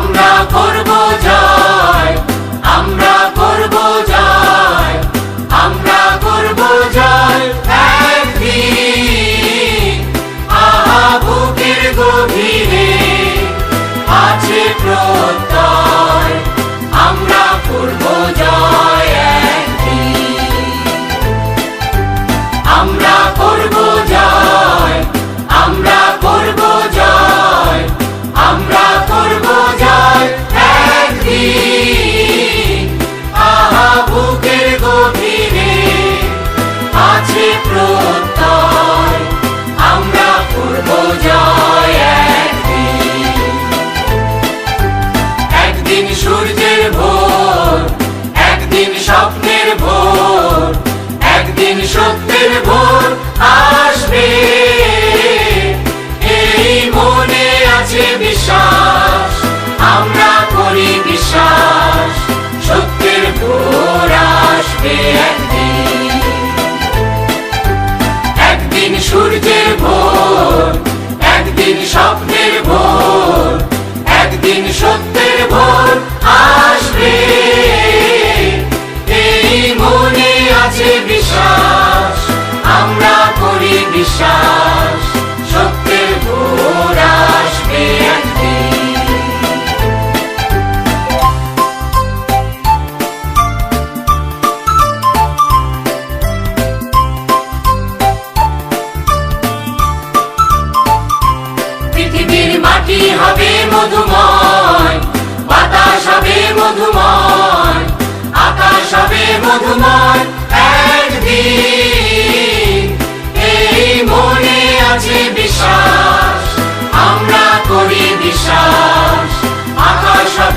আমরা স্বপ্নের ভোর একদিন সত্যের ভোর আসবে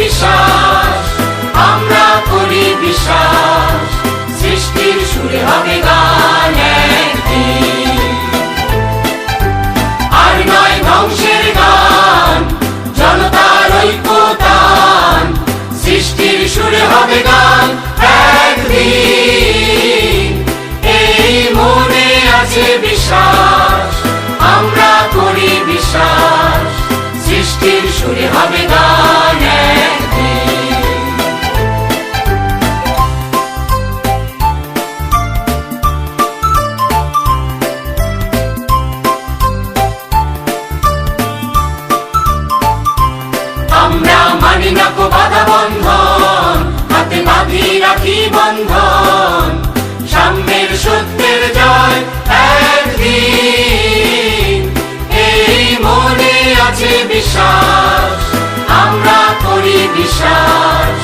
বিশ্বাস, আমরা করি বিশ্বাস, সৃষ্টির সুরে হবে গান আর নয় ধ্বংসের গান, জনতার ঐক্যতান, সৃষ্টির সুরে হবে গান একদিন। এই মনে আছে বিশ্বাস। বাঁধি রাখি বন্ধন, সাম্যের সত্যের জয় একদিন। এই মনে আছে বিশ্বাস, আমরা করি বিশ্বাস,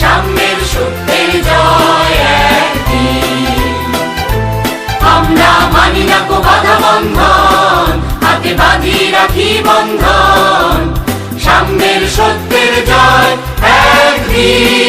সাম্যের সত্যের জয় একদিন। আমরা মানি না কো বাধা বন্ধন, হাতে বাঁধি রাখি বন্ধন, সাম্যের সত্যের জয় একদিন।